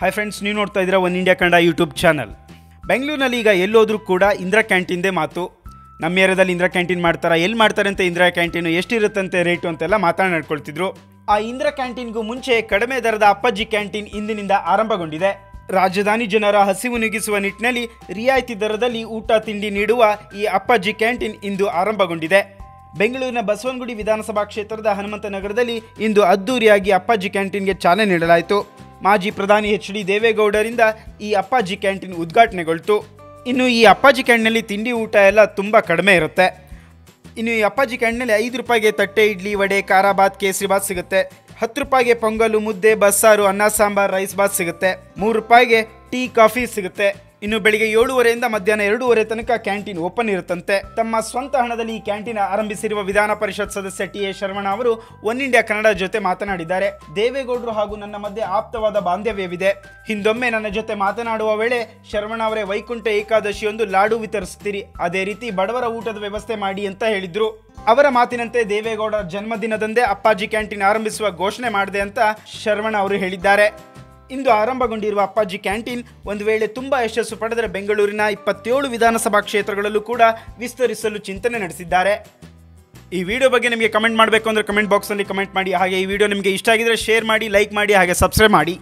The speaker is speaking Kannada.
ಹಾಯ್ ಫ್ರೆಂಡ್ಸ್ ನೀವು ನೋಡ್ತಾ ಇದ್ದೀರಾ ಒನ್ ಇಂಡಿಯಾ ಕಂಡ ಯೂಟ್ಯೂಬ್ ಚಾನಲ್ ಬೆಂಗಳೂರಿನಲ್ಲಿ ಈಗ ಎಲ್ಲೋದ್ರೂ ಕೂಡ ಇಂದಿರಾ ಕ್ಯಾಂಟೀನ್ದೇ ಮಾತು. ನಮ್ಮ ಏರಿಯಾದಲ್ಲಿ ಇಂದಿರಾ ಕ್ಯಾಂಟೀನ್ ಮಾಡ್ತಾರೆ, ಎಲ್ಲಿ ಮಾಡ್ತಾರೆ ಅಂತ ಇಂದಿರಾ ಕ್ಯಾಂಟೀನು, ಎಷ್ಟಿರುತ್ತಂತೆ ರೇಟು ಅಂತೆಲ್ಲ ಮಾತನಾಡ್ಕೊಳ್ತಿದ್ರು ಆ ಇಂದಿರಾ ಕ್ಯಾಂಟೀನ್ಗೂ ಮುಂಚೆ ಕಡಿಮೆ ದರದ ಅಪ್ಪಾಜಿ ಕ್ಯಾಂಟೀನ್ ಇಂದಿನಿಂದ ಆರಂಭಗೊಂಡಿದೆ. ರಾಜಧಾನಿ ಜನರ ಹಸಿವು ನೀಗಿಸುವ ನಿಟ್ಟಿನಲ್ಲಿ ರಿಯಾಯಿತಿ ದರದಲ್ಲಿ ಊಟ, ತಿಂಡಿ ನೀಡುವ ಈ ಅಪ್ಪಾಜಿ ಕ್ಯಾಂಟೀನ್ ಇಂದು ಆರಂಭಗೊಂಡಿದೆ. ಬೆಂಗಳೂರಿನ ಬಸವನಗುಡಿ ವಿಧಾನಸಭಾ ಕ್ಷೇತ್ರದ ಹನುಮಂತ ನಗರದಲ್ಲಿ ಇಂದು ಅದ್ದೂರಿಯಾಗಿ ಅಪ್ಪಾಜಿ ಕ್ಯಾಂಟೀನ್ಗೆ ಚಾಲನೆ ನೀಡಲಾಯಿತು. ಮಾಜಿ ಪ್ರಧಾನಿ ಎಚ್ ಡಿ ದೇವೇಗೌಡರಿಂದ ಈ ಅಪ್ಪಾಜಿ ಕ್ಯಾಂಟೀನ್ ಉದ್ಘಾಟನೆಗೊಳ್ತು. ಇನ್ನು ಈ ಅಪ್ಪಾಜಿ ಕ್ಯಾಂಟಿನಲ್ಲಿ ತಿಂಡಿ ಊಟ ಎಲ್ಲ ತುಂಬ ಕಡಿಮೆ ಇರುತ್ತೆ. ಇನ್ನು ಈ ಅಪ್ಪಾಜಿ ಕ್ಯಾಂಟಿನಲ್ಲಿ ಐದು ರೂಪಾಯಿಗೆ ತಟ್ಟೆ, ಇಡ್ಲಿ, ವಡೆ, ಖಾರ ಕೇಸರಿ ಬಾತ್ ಸಿಗುತ್ತೆ. ಹತ್ತು ರೂಪಾಯಿಗೆ ಪೊಂಗಲು, ಮುದ್ದೆ, ಬಸ್ಸಾರು, ಅನ್ನ, ಸಾಂಬಾರ್, ರೈಸ್ ಬಾತ್ ಸಿಗುತ್ತೆ. ಮೂರು ರೂಪಾಯಿಗೆ ಟೀ, ಕಾಫಿ ಸಿಗುತ್ತೆ. ಇನ್ನು ಬೆಳಿಗ್ಗೆ ಏಳುವರೆಯಿಂದ ಮಧ್ಯಾಹ್ನ ಎರಡೂವರೆ ತನಕ ಕ್ಯಾಂಟೀನ್ ಓಪನ್ ಇರುತ್ತಂತೆ. ತಮ್ಮ ಸ್ವಂತ ಹಣದಲ್ಲಿ ಈ ಕ್ಯಾಂಟೀನ್ ಆರಂಭಿಸಿರುವ ವಿಧಾನ ಪರಿಷತ್ ಸದಸ್ಯ ಟಿ ಎ ಶರವಣ ಅವರು ಒನ್ ಇಂಡಿಯಾ ಕನ್ನಡ ಜೊತೆ ಮಾತನಾಡಿದ್ದಾರೆ. ದೇವೇಗೌಡರು ಹಾಗೂ ನನ್ನ ಮಧ್ಯೆ ಆಪ್ತವಾದ ಬಾಂಧವ್ಯವಿದೆ. ಹಿಂದೊಮ್ಮೆ ನನ್ನ ಜೊತೆ ಮಾತನಾಡುವ ವೇಳೆ ಶರವಣ ಅವರೇ ವೈಕುಂಠ ಏಕಾದಶಿಯೊಂದು ಲಾಡು ವಿತರಿಸ್ತೀರಿ ಅದೇ ರೀತಿ ಬಡವರ ಊಟದ ವ್ಯವಸ್ಥೆ ಮಾಡಿ ಅಂತ ಹೇಳಿದ್ರು. ಅವರ ಮಾತಿನಂತೆ ದೇವೇಗೌಡರ ಜನ್ಮದಿನದಂದೇ ಅಪ್ಪಾಜಿ ಕ್ಯಾಂಟೀನ್ ಆರಂಭಿಸುವ ಘೋಷಣೆ ಮಾಡಿದೆ ಅಂತ ಶರವಣ ಅವರು ಹೇಳಿದ್ದಾರೆ. ಇಂದು ಆರಂಭಗೊಂಡಿರುವ ಅಪ್ಪಾಜಿ ಕ್ಯಾಂಟೀನ್ ಒಂದು ವೇಳೆ ತುಂಬ ಯಶಸ್ಸು ಪಡೆದರೆ ಬೆಂಗಳೂರಿನ ಇಪ್ಪತ್ತೇಳು ವಿಧಾನಸಭಾ ಕ್ಷೇತ್ರಗಳಲ್ಲೂ ಕೂಡ ವಿಸ್ತರಿಸಲು ಚಿಂತನೆ ನಡೆಸಿದ್ದಾರೆ. ಈ ವಿಡಿಯೋ ಬಗ್ಗೆ ನಿಮಗೆ ಕಮೆಂಟ್ ಮಾಡಬೇಕು ಅಂದರೆ ಕಮೆಂಟ್ ಬಾಕ್ಸಲ್ಲಿ ಕಮೆಂಟ್ ಮಾಡಿ, ಹಾಗೆ ಈ ವಿಡಿಯೋ ನಿಮಗೆ ಇಷ್ಟ ಆಗಿದ್ರೆ ಶೇರ್ ಮಾಡಿ, ಲೈಕ್ ಮಾಡಿ, ಹಾಗೆ ಸಬ್ಸ್ಕ್ರೈಬ್ ಮಾಡಿ.